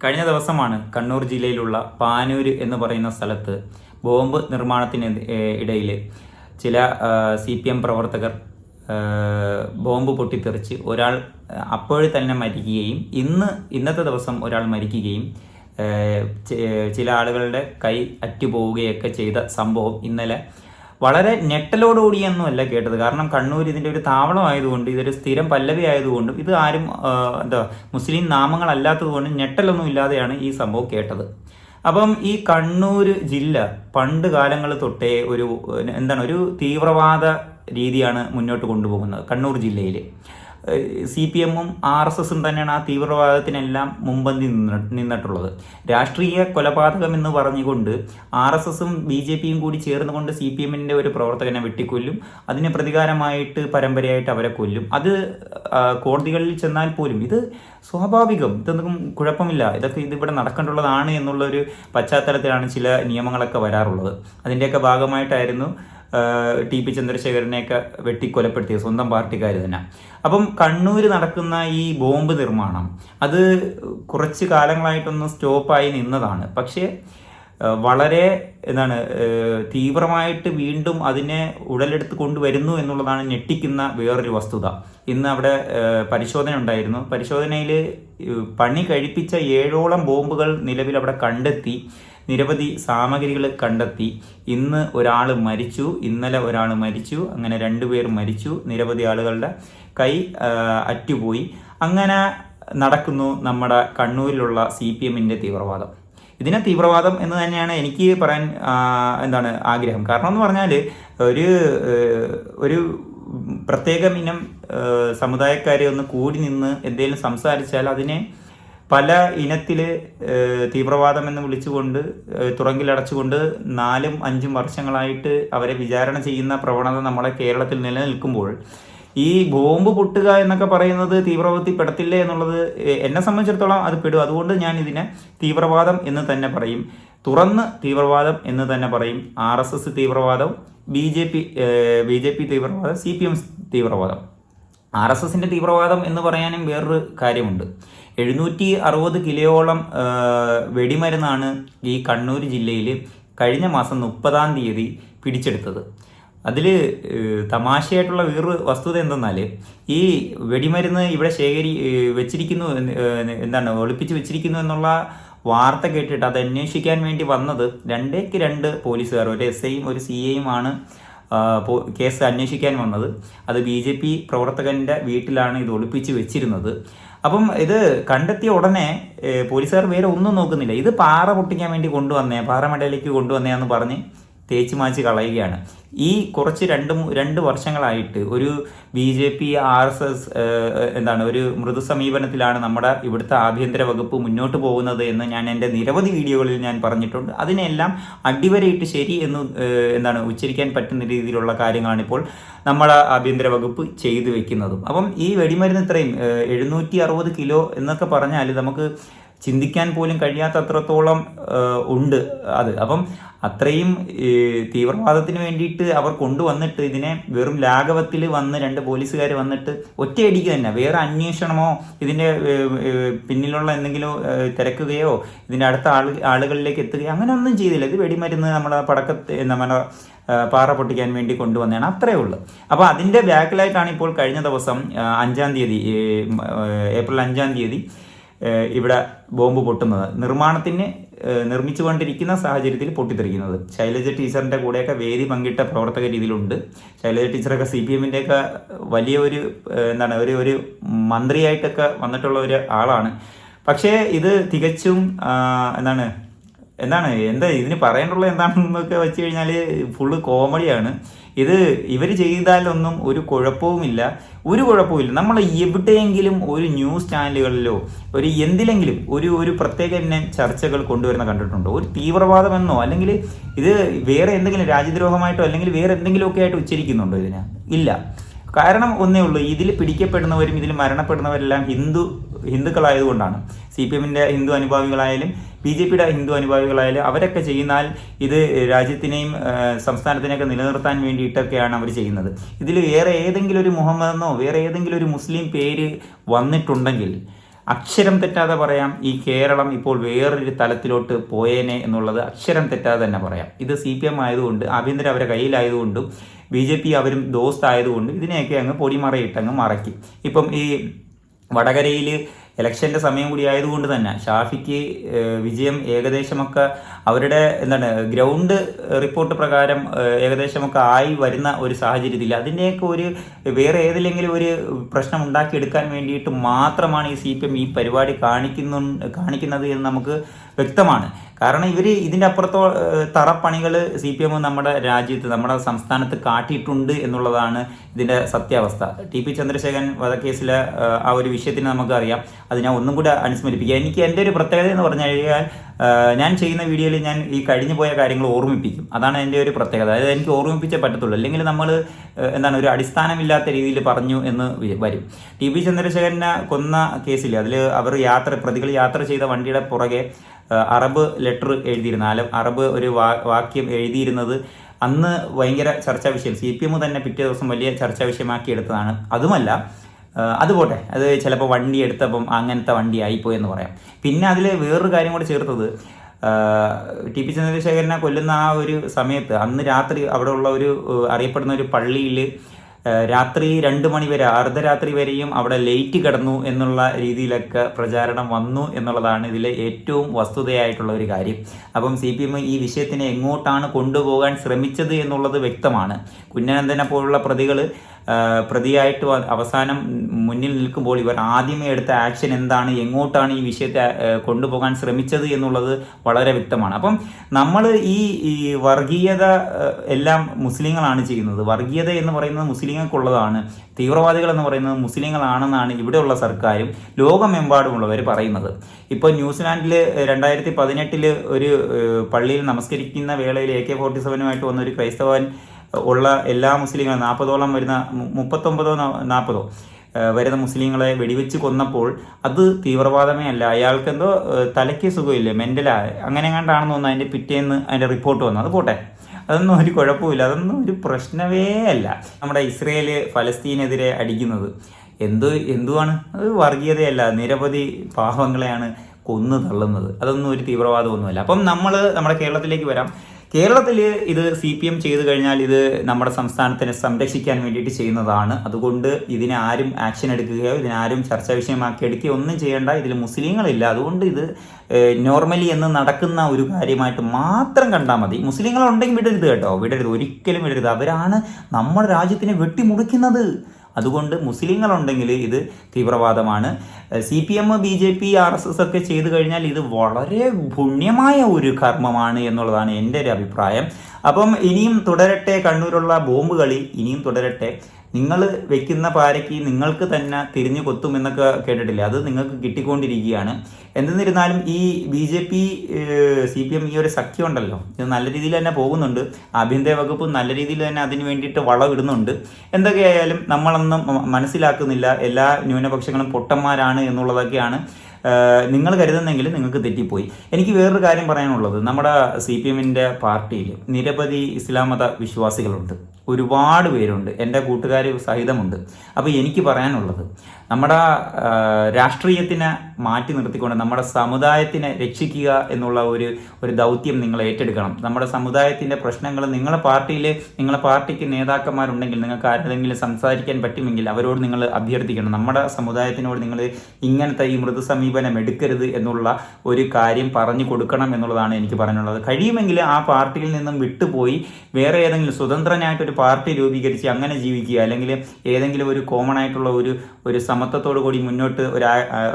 കഴിഞ്ഞ ദിവസമാണ് കണ്ണൂർ ജില്ലയിലുള്ള പാനൂര് എന്ന് പറയുന്ന സ്ഥലത്ത് ബോംബ് നിർമ്മാണത്തിന് ഇടയിൽ ചില സി പി എം പ്രവർത്തകർ ബോംബ് പൊട്ടിത്തെറിച്ച് ഒരാൾ അപ്പോഴും തന്നെ മരിക്കുകയും ഇന്ന് ഇന്നത്തെ ദിവസം ഒരാൾ മരിക്കുകയും ചില ആളുകളുടെ കൈ അറ്റുപോവുകയൊക്കെ ചെയ്ത സംഭവം ഇന്നലെ വളരെ ഞെട്ടലോടുകൂടിയൊന്നുമല്ല കേട്ടത്. കാരണം കണ്ണൂർ ഇതിന്റെ ഒരു താവളം താവളമായതുകൊണ്ട് ഇതൊരു സ്ഥിരം പല്ലവി ആയതുകൊണ്ടും ഇത് ആരും എന്താ മുസ്ലിം നാമങ്ങളല്ലാത്തതുകൊണ്ടും ഞെട്ടലൊന്നും ഇല്ലാതെയാണ് ഈ സംഭവം കേട്ടത്. അപ്പം ഈ കണ്ണൂർ ജില്ല പണ്ട് കാലങ്ങൾ തൊട്ടേ ഒരു എന്താണ് ഒരു തീവ്രവാദ രീതിയാണ് മുന്നോട്ട് കൊണ്ടുപോകുന്നത് കണ്ണൂർ ജില്ലയിൽ സി പി എമ്മും ആർ എസ് എസും തന്നെയാണ് ആ തീവ്രവാദത്തിനെല്ലാം മുമ്പന്തി നിന്ന നിന്നിട്ടുള്ളത്. രാഷ്ട്രീയ കൊലപാതകം എന്ന് പറഞ്ഞുകൊണ്ട് ആർ എസ് എസും ബി ജെ പിയും കൂടി ചേർന്നുകൊണ്ട് സി പി എമ്മിന്റെ ഒരു പ്രവർത്തകനെ വെട്ടിക്കൊല്ലും. അതിന് പ്രതികാരമായിട്ട് പരമ്പരയായിട്ട് അവരെ കൊല്ലും. അത് കോടതികളിൽ ചെന്നാൽ പോലും ഇത് സ്വാഭാവികം. ഇതൊന്നും കുഴപ്പമില്ല. ഇതൊക്കെ ഇതിവിടെ നടക്കേണ്ടുള്ളതാണ് എന്നുള്ളൊരു പശ്ചാത്തലത്തിലാണ് ചില നിയമങ്ങളൊക്കെ വരാറുള്ളത്. അതിന്റെയൊക്കെ ഭാഗമായിട്ടായിരുന്നു ടി പി ചന്ദ്രശേഖരനെയൊക്കെ വെട്ടിക്കൊലപ്പെടുത്തിയത് സ്വന്തം പാർട്ടിക്കാർ തന്നെ. അപ്പം കണ്ണൂർ നടക്കുന്ന ഈ ബോംബ് നിർമ്മാണം അത് കുറച്ച് കാലങ്ങളായിട്ടൊന്ന് സ്റ്റോപ്പായി നിന്നതാണ്. പക്ഷേ വളരെ എന്താണ് തീവ്രമായിട്ട് വീണ്ടും അതിനെ ഉടലെടുത്ത് കൊണ്ടുവരുന്നു എന്നുള്ളതാണ് ഞെട്ടിക്കുന്ന വേറൊരു വസ്തുത. ഇന്ന് അവിടെ പരിശോധന ഉണ്ടായിരുന്നു. പരിശോധനയിൽ പണി കഴിപ്പിച്ച ഏഴോളം ബോംബുകൾ നിലവിൽ അവിടെ കണ്ടെത്തി. നിരവധി സാമഗ്രികൾ കണ്ടെത്തി. ഇന്ന് ഒരാൾ മരിച്ചു ഇന്നലെ ഒരാൾ മരിച്ചു അങ്ങനെ രണ്ടുപേർ മരിച്ചു നിരവധി ആളുകളുടെ കൈ അറ്റുപോയി. അങ്ങനെ നടക്കുന്നു നമ്മുടെ കണ്ണൂരിലുള്ള സി പി എമ്മിന്റെ തീവ്രവാദം. ഇതിനെ തീവ്രവാദം എന്ന് തന്നെയാണ് എനിക്ക് പറയാൻ എന്താണ് ആഗ്രഹം. കാരണം എന്ന് പറഞ്ഞാൽ ഒരു ഒരു പ്രത്യേകം ഇനം സമുദായക്കാരെ ഒന്ന് കൂടി നിന്ന് എന്തെങ്കിലും സംസാരിച്ചാൽ അതിനെ പല ഇനത്തിൽ തീവ്രവാദം എന്ന് വിളിച്ചുകൊണ്ട് തുറങ്കിലടച്ചുകൊണ്ട് നാലും അഞ്ചും വർഷങ്ങളായിട്ട് അവരെ വിചാരണ ചെയ്യുന്ന പ്രവണത നമ്മളെ കേരളത്തിൽ നിലനിൽക്കുമ്പോൾ ഈ ബോംബ് പൊട്ടുക എന്നൊക്കെ പറയുന്നത് തീവ്രവാദത്തിൽ പെടത്തില്ലേ എന്നുള്ളത് എന്നെ സംബന്ധിച്ചിടത്തോളം അത് പെടും. അതുകൊണ്ട് ഞാൻ ഇതിനെ തീവ്രവാദം എന്ന് തന്നെ പറയും. തുറന്ന് തീവ്രവാദം എന്ന് തന്നെ പറയും. ആർ എസ് എസ് തീവ്രവാദം B J P B J P തീവ്രവാദം സി പി എം തീവ്രവാദം. ആർ എസ് എസിന്റെ തീവ്രവാദം എന്ന് പറയാനും വേറൊരു കാര്യമുണ്ട്. എഴുന്നൂറ്റി അറുപത് കിലോയോളം വെടിമരുന്നാണ് ഈ കണ്ണൂർ ജില്ലയിൽ കഴിഞ്ഞ മാസം മുപ്പതാം തീയതി പിടിച്ചെടുത്തത്. അതിൽ തമാശയായിട്ടുള്ള വേറൊരു വസ്തുത എന്തെന്നാൽ ഈ വെടിമരുന്ന് ഇവിടെ ശേഖരി വെച്ചിരിക്കുന്നു എന്താണ് ഒളിപ്പിച്ച് വെച്ചിരിക്കുന്നു എന്നുള്ള വാർത്ത കേട്ടിട്ട് അത് അന്വേഷിക്കാൻ വേണ്ടി വന്നത് രണ്ടേക്ക് രണ്ട് പോലീസുകാർ ഒരു എസ് ഐയും ഒരു സി ഐയും ആണ് കേസ് അന്വേഷിക്കാൻ വന്നത്. അത് ബി ജെ പി പ്രവർത്തകന്റെ വീട്ടിലാണ് ഇത് ഒളിപ്പിച്ച് വെച്ചിരുന്നത്. അപ്പം ഇത് കണ്ടെത്തിയ ഉടനെ പോലീസുകാർ വേറെ ഒന്നും നോക്കുന്നില്ല. ഇത് പാറ പൊട്ടിക്കാൻ വേണ്ടി കൊണ്ടുവന്നേ പാറ മടയിലേക്ക് കൊണ്ടുവന്നേ എന്ന് പറഞ്ഞ് തേച്ച് മാച്ച് കളയുകയാണ്. ഈ കുറച്ച് രണ്ട് രണ്ട് വർഷങ്ങളായിട്ട് ഒരു B J P R S S എന്താണ് ഒരു മൃദു സമീപനത്തിലാണ് നമ്മുടെ ഇവിടുത്തെ ആഭ്യന്തര വകുപ്പ് മുന്നോട്ട് പോകുന്നത് എന്ന് ഞാൻ എന്റെ നിരവധി വീഡിയോകളിൽ ഞാൻ പറഞ്ഞിട്ടുണ്ട്. അതിനെല്ലാം അടിവരയിട്ട് ശരി എന്ന് എന്താണ് ഉച്ചരിക്കാൻ പറ്റുന്ന രീതിയിലുള്ള കാര്യങ്ങളാണ് ഇപ്പോൾ നമ്മുടെ ആഭ്യന്തര വകുപ്പ് ചെയ്തു വെക്കുന്നതും. അപ്പം ഈ വെടിമരുന്ന് ഇത്രയും എഴുന്നൂറ്റി അറുപത് കിലോ എന്നൊക്കെ പറഞ്ഞാൽ നമുക്ക് ചിന്തിക്കാൻ പോലും കഴിയാത്ത അത്രത്തോളം ഉണ്ട് അത്. അപ്പം അത്രയും തീവ്രവാദത്തിന് വേണ്ടിയിട്ട് അവർ കൊണ്ടുവന്നിട്ട് ഇതിനെ വെറും ലാഘവത്തിൽ വന്ന് രണ്ട് പോലീസുകാർ വന്നിട്ട് ഒറ്റയടിക്ക് തന്നെ വേറെ അന്വേഷണമോ ഇതിന്റെ പിന്നിലുള്ള എന്തെങ്കിലും തിരക്കുകയോ ഇതിന്റെ അടുത്ത ആൾ ആളുകളിലേക്ക് എത്തുകയോ അങ്ങനെ ഒന്നും ചെയ്തില്ല. ഇത് വെടിമരുന്ന് നമ്മുടെ പടക്കത്തെ നമ്മുടെ പാറ പൊട്ടിക്കാൻ വേണ്ടി കൊണ്ടുവന്നതാണ്. അത്രേ ഉള്ളൂ. അപ്പോൾ അതിന്റെ ബാക്കിലായിട്ടാണ് ഇപ്പോൾ കഴിഞ്ഞ ദിവസം അഞ്ചാം തീയതി ഏപ്രിൽ അഞ്ചാം തീയതി ഇവിടെ ബോംബ് പൊട്ടുന്നത്. നിർമ്മാണത്തിന് നിർമ്മിച്ചു നിർമ്മിച്ചുകൊണ്ടിരിക്കുന്ന സാഹചര്യത്തിൽ പൊട്ടിത്തെറിക്കുന്നത്. ശൈലജ ടീച്ചറിന്റെ കൂടെയൊക്കെ വേദി പങ്കിട്ട പ്രവർത്തക രീതിയിലുണ്ട്. ശൈലജ ടീച്ചറൊക്കെ സി പി എമ്മിന്റെയൊക്കെ വലിയ ഒരു എന്താണ് ഒരു ഒരു മന്ത്രിയായിട്ടൊക്കെ വന്നിട്ടുള്ള ഒരു ആളാണ്. പക്ഷേ ഇത് തികച്ചും എന്താണ് എന്താണ് എന്താ ഇതിന് പറയാനുള്ളത് എന്താണെന്നൊക്കെ വെച്ച് കഴിഞ്ഞാൽ ഫുള്ള് കോമഡിയാണ്. ഇത് ഇവർ ചെയ്താലൊന്നും ഒരു കുഴപ്പവുമില്ല. ഒരു കുഴപ്പമില്ല നമ്മൾ എവിടെയെങ്കിലും ഒരു ന്യൂസ് ചാനലുകളിലോ ഒരു എന്തിലെങ്കിലും ഒരു ഒരു പ്രത്യേക തന്നെ ചർച്ചകൾ കൊണ്ടുവരുന്ന കണ്ടിട്ടുണ്ടോ. ഒരു തീവ്രവാദമെന്നോ അല്ലെങ്കിൽ ഇത് വേറെ എന്തെങ്കിലും രാജ്യദ്രോഹമായിട്ടോ അല്ലെങ്കിൽ വേറെ എന്തെങ്കിലുമൊക്കെ ആയിട്ട് ഉച്ചരിക്കുന്നുണ്ടോ ഇതിന്? ഇല്ല. കാരണം ഒന്നേ ഉള്ളൂ ഇതിൽ പിടിക്കപ്പെടുന്നവരും ഇതിൽ മരണപ്പെടുന്നവരെല്ലാം ഹിന്ദു ഹിന്ദുക്കളായതുകൊണ്ടാണ്. സി പി എമ്മിന്റെ ഹിന്ദു അനുഭാവികളായാലും ബി ജെ പിയുടെ ഹിന്ദു അനുഭാവികളായാലും അവരൊക്കെ ചെയ്യുന്നാൽ ഇത് രാജ്യത്തിനെയും സംസ്ഥാനത്തിനെയൊക്കെ നിലനിർത്താൻ വേണ്ടിയിട്ടൊക്കെയാണ് അവർ ചെയ്യുന്നത്. ഇതിൽ വേറെ ഏതെങ്കിലും ഒരു മുഹമ്മദെന്നോ വേറെ ഏതെങ്കിലും ഒരു മുസ്ലിം പേര് വന്നിട്ടുണ്ടെങ്കിൽ അക്ഷരം തെറ്റാതെ പറയാം ഈ കേരളം ഇപ്പോൾ വേറൊരു തലത്തിലോട്ട് പോയേനെ എന്നുള്ളത് അക്ഷരം തെറ്റാതെ തന്നെ പറയാം. ഇത് സി പി എം ആയതുകൊണ്ട് ആഭ്യന്തരം അവരുടെ കയ്യിലായതുകൊണ്ടും ബി ജെ പി അവരും ദോസ്തായതുകൊണ്ട് ഇതിനെയൊക്കെ അങ്ങ് പൊടിമറയിട്ട് അങ്ങ് മറയ്ക്കും. ഇപ്പം ഈ വടകരയിൽ ഇലക്ഷന്റെ സമയം കൂടി ആയതുകൊണ്ട് തന്നെ ഷാഫിക്ക് വിജയം ഏകദേശമൊക്കെ അവരുടെ എന്താണ് ഗ്രൗണ്ട് റിപ്പോർട്ട് പ്രകാരം ഏകദേശമൊക്കെ ആയി വരുന്ന ഒരു സാഹചര്യത്തിൽ അതിന്റെയൊക്കെ ഒരു വേറെ ഏതിലെങ്കിലും ഒരു പ്രശ്നം ഉണ്ടാക്കിയെടുക്കാൻ വേണ്ടിയിട്ട് മാത്രമാണ് ഈ സി പി എം ഈ പരിപാടി കാണിക്കുന്നു കാണിക്കുന്നത് എന്ന് നമുക്ക് വ്യക്തമാണ്. കാരണം ഇവർ ഇതിന്റെ അപ്പുറത്തോ തറപ്പണികൾ സി പി എം നമ്മുടെ രാജ്യത്ത് നമ്മുടെ സംസ്ഥാനത്ത് കാട്ടിയിട്ടുണ്ട് എന്നുള്ളതാണ് ഇതിന്റെ സത്യാവസ്ഥ. ടി പി ചന്ദ്രശേഖരൻ വധക്കേസിലെ ആ ഒരു വിഷയത്തിന് നമുക്കറിയാം. അത് ഞാൻ ഒന്നും കൂടെ അനുസ്മരിപ്പിക്കുക. എനിക്ക് എന്റെ ഒരു പ്രത്യേകത എന്ന് പറഞ്ഞു കഴിഞ്ഞാൽ ഞാൻ ചെയ്യുന്ന വീഡിയോയിൽ ഞാൻ ഈ കഴിഞ്ഞു പോയ കാര്യങ്ങൾ ഓർമ്മിപ്പിക്കും. അതാണ് എന്റെ ഒരു പ്രത്യേകത. അതായത് എനിക്ക് ഓർമ്മിപ്പിച്ചേ പറ്റത്തുള്ളൂ. അല്ലെങ്കിൽ നമ്മൾ എന്താണ് ഒരു അടിസ്ഥാനമില്ലാത്ത രീതിയിൽ പറഞ്ഞു എന്ന് വരും. ടി പി ചന്ദ്രശേഖരനെ കൊന്ന കേസിൽ അതിൽ അവർ യാത്ര പ്രതികൾ യാത്ര ചെയ്ത വണ്ടിയുടെ പുറകെ അറബ് ലെറ്റർ എഴുതിയിരുന്ന. അല- അറബ് ഒരു വാക്യം എഴുതിയിരുന്നത് അന്ന് ഭയങ്കര ചർച്ചാ വിഷയം. സി പി എം തന്നെ പിറ്റേ ദിവസം വലിയ ചർച്ചാ വിഷയമാക്കി എടുത്തതാണ് അതുമല്ല ഏഹ്, അത് ചിലപ്പോൾ വണ്ടി എടുത്തപ്പം അങ്ങനത്തെ വണ്ടി ആയിപ്പോയി എന്ന് പറയാം. പിന്നെ അതിൽ വേറൊരു കാര്യം കൂടി ചേർത്തത് ടി പി ചന്ദ്രശേഖരനെ കൊല്ലുന്ന ആ ഒരു സമയത്ത് അന്ന് രാത്രി അവിടെ ഉള്ള ഒരു അറിയപ്പെടുന്ന ഒരു പള്ളിയിൽ രാത്രി രണ്ട് മണി വരെ അർദ്ധരാത്രി വരെയും അവിടെ ലേറ്റ് കിടന്നു എന്നുള്ള രീതിയിലൊക്കെ പ്രചാരണം വന്നു എന്നുള്ളതാണ് ഇതിലെ ഏറ്റവും വസ്തുതയായിട്ടുള്ള ഒരു കാര്യം. അപ്പം സി പി എം ഈ വിഷയത്തിനെ എങ്ങോട്ടാണ് കൊണ്ടുപോകാൻ ശ്രമിച്ചത് എന്നുള്ളത് വ്യക്തമാണ്. കുഞ്ഞനന്ദനെ പോലുള്ള പ്രതികൾ പ്രതിയായിട്ട് അവസാനം മുന്നിൽ നിൽക്കുമ്പോൾ ഇവർ ആദ്യമേ എടുത്ത ആക്ഷൻ എന്താണ് എങ്ങോട്ടാണ് ഈ വിഷയത്തെ കൊണ്ടുപോകാൻ ശ്രമിച്ചത് എന്നുള്ളത് വളരെ വ്യക്തമാണ്. അപ്പം നമ്മൾ ഈ വർഗീയത എല്ലാം മുസ്ലിങ്ങളാണ് ചെയ്യുന്നത്. വർഗീയത എന്ന് പറയുന്നത് മുസ്ലിങ്ങൾക്കുള്ളതാണ്. തീവ്രവാദികൾ എന്ന് പറയുന്നത് മുസ്ലിങ്ങളാണെന്നാണ് ഇവിടെയുള്ള സർക്കാരും ലോകമെമ്പാടുമുള്ളവർ പറയുന്നത്. ഇപ്പോൾ ന്യൂസിലാൻഡിൽ രണ്ടായിരത്തി പതിനെട്ടിൽ ഒരു പള്ളിയിൽ നമസ്കരിക്കുന്ന വേളയിൽ എ കെ ഫോർട്ടി സെവനുമായിട്ട് വന്ന ഒരു ക്രൈസ്തവൻ ഉള്ള എല്ലാ മുസ്ലിങ്ങളും നാൽപ്പതോളം വരുന്ന മുപ്പത്തൊമ്പതോ നാൽപ്പതോ വരുന്ന മുസ്ലിങ്ങളെ വെടിവെച്ച് കൊന്നപ്പോൾ അത് തീവ്രവാദമേ അല്ല. അയാൾക്ക് എന്തോ തലയ്ക്ക് സുഖമില്ല മെന്റലാ അങ്ങനെ കണ്ടാണെന്ന് തോന്നുന്നു അതിന്റെ പിറ്റേന്ന് അതിന്റെ റിപ്പോർട്ട് വന്നു. അത് പോട്ടെ. അതൊന്നും ഒരു കുഴപ്പമില്ല അതൊന്നും ഒരു പ്രശ്നമേ അല്ല. നമ്മുടെ ഇസ്രയേൽ ഫലസ്തീനെതിരെ അടിക്കുന്നത് എന്ത് എന്തുവാണ്? അത് വർഗീയതയല്ല. നിരവധി പാവങ്ങളെയാണ് കൊന്നു തള്ളുന്നത്. അതൊന്നും ഒരു തീവ്രവാദമൊന്നുമല്ല. അപ്പം നമ്മൾ നമ്മുടെ കേരളത്തിലേക്ക് വരാം. കേരളത്തിൽ ഇത് സി പി എം ചെയ്തു കഴിഞ്ഞാൽ ഇത് നമ്മുടെ സംസ്ഥാനത്തിനെ സംരക്ഷിക്കാൻ വേണ്ടിയിട്ട് ചെയ്യുന്നതാണ്. അതുകൊണ്ട് ഇതിനെ ആരും ആക്ഷൻ എടുക്കുകയോ ഇതിനാരും ചർച്ചാ വിഷയമാക്കി എടുക്കുകയോ ഒന്നും ചെയ്യേണ്ട ഇതിൽ മുസ്ലിങ്ങളില്ല. അതുകൊണ്ട് ഇത് നോർമലി എന്ന് നടക്കുന്ന ഒരു കാര്യമായിട്ട് മാത്രം കണ്ടാൽ മതി. മുസ്ലിങ്ങളുണ്ടെങ്കിൽ വിടരുത് കേട്ടോ. വിടരുത്. ഒരിക്കലും വിടരുത്. അവരാണ് നമ്മുടെ രാജ്യത്തിനെ വെട്ടിമുറിക്കുന്നത്. അതുകൊണ്ട് മുസ്ലിങ്ങളുണ്ടെങ്കിൽ ഇത് തീവ്രവാദമാണ്. C P M B J P R S S ഒക്കെ ചെയ്തു കഴിഞ്ഞാൽ ഇത് വളരെ പുണ്യമായ ഒരു കർമ്മമാണ് എന്നുള്ളതാണ് എന്റെ ഒരു അഭിപ്രായം. അപ്പം ഇനിയും തുടരട്ടെ കണ്ണൂരുള്ള ബോംബ് കളി ഇനിയും തുടരട്ടെ. നിങ്ങൾ വെക്കുന്ന പാരയ്ക്ക് നിങ്ങൾക്ക് തന്നെ തിരിഞ്ഞു കൊത്തും എന്നൊക്കെ കേട്ടിട്ടില്ല? അത് നിങ്ങൾക്ക് കിട്ടിക്കൊണ്ടിരിക്കുകയാണ്. എന്തെന്നിരുന്നാലും ഈ B J P C P M ഈ ഒരു സഖ്യം ഉണ്ടല്ലോ. ഇത് നല്ല രീതിയിൽ തന്നെ പോകുന്നുണ്ട്. ആഭ്യന്തര വകുപ്പ് നല്ല രീതിയിൽ തന്നെ അതിന് വേണ്ടിയിട്ട് വളവിടുന്നുണ്ട് എന്തൊക്കെയായാലും നമ്മളൊന്നും മനസ്സിലാക്കുന്നില്ല. എല്ലാ ന്യൂനപക്ഷങ്ങളും പൊട്ടന്മാരാണ് എന്നുള്ളതൊക്കെയാണ് നിങ്ങൾ കരുതുന്നെങ്കിൽ നിങ്ങൾക്ക് തെറ്റിപ്പോയി. എനിക്ക് വേറൊരു കാര്യം പറയാനുള്ളത്. നമ്മുടെ സി പി എമ്മിന്റെ പാർട്ടിയിൽ നിരവധി ഇസ്ലാം മത വിശ്വാസികളുണ്ട്. ഒരുപാട് പേരുണ്ട്. എന്റെ കൂട്ടുകാർ സഹിതമുണ്ട്. അപ്പോൾ എനിക്ക് പറയാനുള്ളത് നമ്മുടെ രാഷ്ട്രീയത്തിനെ മാറ്റി നിർത്തിക്കൊണ്ട് നമ്മുടെ സമുദായത്തിനെ രക്ഷിക്കുക എന്നുള്ള ഒരു ഒരു ദൗത്യം നിങ്ങൾ ഏറ്റെടുക്കണം. നമ്മുടെ സമുദായത്തിന്റെ പ്രശ്നങ്ങൾ നിങ്ങളെ പാർട്ടിയിൽ നിങ്ങളെ പാർട്ടിക്ക് നേതാക്കന്മാരുണ്ടെങ്കിൽ നിങ്ങൾക്ക് ആരെങ്കിലും സംസാരിക്കാൻ പറ്റുമെങ്കിൽ അവരോട് നിങ്ങൾ അഭ്യർത്ഥിക്കണം. നമ്മുടെ സമുദായത്തിനോട് നിങ്ങൾ ഇങ്ങനത്തെ ഈ മൃദു സമീപനം എടുക്കരുത് എന്നുള്ള ഒരു കാര്യം പറഞ്ഞു കൊടുക്കണം എന്നുള്ളതാണ് എനിക്ക് പറയാനുള്ളത്. കഴിയുമെങ്കിൽ ആ പാർട്ടിയിൽ നിന്നും വിട്ടുപോയി വേറെ ഏതെങ്കിലും സ്വതന്ത്രനായിട്ടൊരു പാർട്ടി രൂപീകരിച്ച് അങ്ങനെ ജീവിക്കുക അല്ലെങ്കിൽ ഏതെങ്കിലും ഒരു കോമൺ ആയിട്ടുള്ള ഒരു ഒരു സമത്വത്തോടു കൂടി മുന്നോട്ട് ഒരു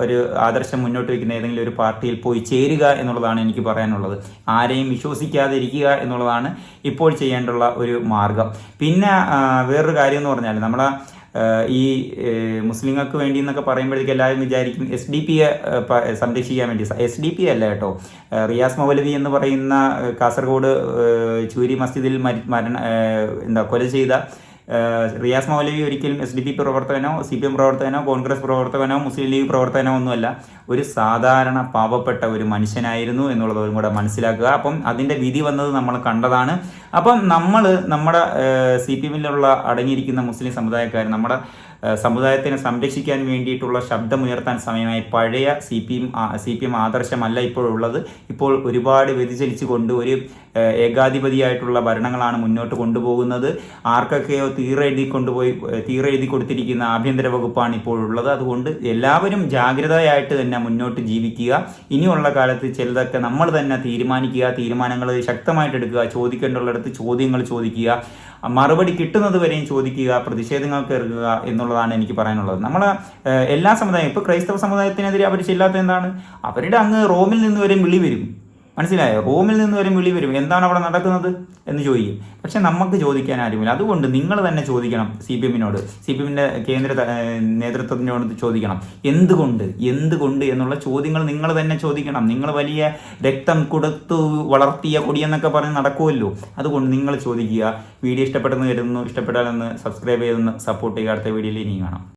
ഒരു ആദർശം മുന്നോട്ട് വയ്ക്കുന്ന ഏതെങ്കിലും ഒരു പാർട്ടിയിൽ പോയി ചേരുക എന്നുള്ളതാണ് എനിക്ക് പറയാനുള്ളത്. ആരെയും വിശ്വസിക്കാതെ ഇരിക്കുക എന്നുള്ളതാണ് ഇപ്പോൾ ചെയ്യേണ്ടുള്ള ഒരു മാർഗം. പിന്നെ വേറൊരു കാര്യം എന്ന് പറഞ്ഞാൽ നമ്മളെ ഈ മുസ്ലിങ്ങൾക്ക് വേണ്ടി എന്നൊക്കെ പറയുമ്പോഴേക്കും എല്ലാവരും വിചാരിക്കും എസ് ഡി പിയെ സംരക്ഷിക്കാൻ വേണ്ടി. എസ് ഡി പി അല്ല കേട്ടോ. റിയാസ് മൗലവി എന്ന് പറയുന്ന കാസർഗോഡ് ചൂരി മസ്ജിദിൽ മരി- മരണ എന്താ കൊല ചെയ്ത റിയാസ് മൗലവി ഒരിക്കലും എസ് ഡി പി പ്രവർത്തകനോ സി പി എം പ്രവർത്തകനോ കോൺഗ്രസ് പ്രവർത്തകനോ മുസ്ലിം ലീഗ് പ്രവർത്തകനോ ഒന്നുമല്ല ഒരു സാധാരണ പാവപ്പെട്ട ഒരു മനുഷ്യനായിരുന്നു എന്നുള്ളതും കൂടെ മനസ്സിലാക്കുക. അപ്പം അതിന്റെ വിധി വന്നത് നമ്മൾ കണ്ടതാണ്. അപ്പം നമ്മൾ നമ്മുടെ സി പി എമ്മിലുള്ള അടങ്ങിയിരിക്കുന്ന മുസ്ലിം സമുദായക്കാർ നമ്മുടെ സമുദായത്തിനെ സംരക്ഷിക്കാൻ വേണ്ടിയിട്ടുള്ള ശബ്ദമുയർത്താൻ സമയമായി പഴയ C P M C P M ആദർശമല്ല ഇപ്പോഴുള്ളത്. ഇപ്പോൾ ഒരുപാട് വ്യതിചലിച്ചുകൊണ്ട് ഒരു ഏകാധിപതിയായിട്ടുള്ള ഭരണങ്ങളാണ് മുന്നോട്ട് കൊണ്ടുപോകുന്നത്. ആർക്കൊക്കെയോ തീറെഴുതി കൊണ്ടുപോയി തീറെഴുതി കൊടുത്തിരിക്കുന്ന ആഭ്യന്തര വകുപ്പാണ് ഇപ്പോഴുള്ളത്. അതുകൊണ്ട് എല്ലാവരും ജാഗ്രതയായിട്ട് തന്നെ മുന്നോട്ട് ജീവിക്കുക. ഇനിയുള്ള കാലത്ത് ചിലതൊക്കെ നമ്മൾ തന്നെ തീരുമാനിക്കുക തീരുമാനങ്ങൾ ശക്തമായിട്ട് എടുക്കുക ചോദിക്കേണ്ടുള്ളിടത്ത് ചോദ്യങ്ങൾ ചോദിക്കുക മറുപടി കിട്ടുന്നത് വരെയും ചോദിക്കുക പ്രതിഷേധങ്ങൾക്ക് ഇറങ്ങുക എന്നുള്ളതാണ് എനിക്ക് പറയാനുള്ളത്. നമ്മൾ എല്ലാ സമുദായം ഇപ്പോൾ ക്രൈസ്തവ സമുദായത്തിനെതിരെ അവർ ചെല്ലാത്ത എന്താണ്? അവരുടെ അങ്ങ് റോമിൽ നിന്ന് വരെ വിളി വരും. മനസ്സിലായോ? ഹോമിൽ നിന്ന് വരും വിളി വരും. എന്താണ് അവിടെ നടക്കുന്നത്? എന്ന് ചോദിക്കും. പക്ഷെ നമുക്ക് ചോദിക്കാൻ ആരുമില്ല. അതുകൊണ്ട് നിങ്ങൾ തന്നെ ചോദിക്കണം സി പി എമ്മിനോട്. സി പി എമ്മിന്റെ കേന്ദ്ര നേതൃത്വത്തിനോട് ചോദിക്കണം. എന്തുകൊണ്ട്? എന്തുകൊണ്ട്? എന്നുള്ള ചോദ്യങ്ങൾ നിങ്ങൾ തന്നെ ചോദിക്കണം. നിങ്ങൾ വലിയ രക്തം കൊടുത്തു വളർത്തിയ കൊടിയെന്നൊക്കെ പറഞ്ഞ് നടക്കുമല്ലോ അതുകൊണ്ട് നിങ്ങൾ ചോദിക്കുക. വീഡിയോ ഇഷ്ടപ്പെട്ടെന്ന് കരുതുന്നു. ഇഷ്ടപ്പെട്ടാലെന്ന് സബ്സ്ക്രൈബ് ചെയ്തൊന്ന് സപ്പോർട്ട് ചെയ്യുക. അടുത്ത വീഡിയോയിൽ ഇനിയും കാണാം.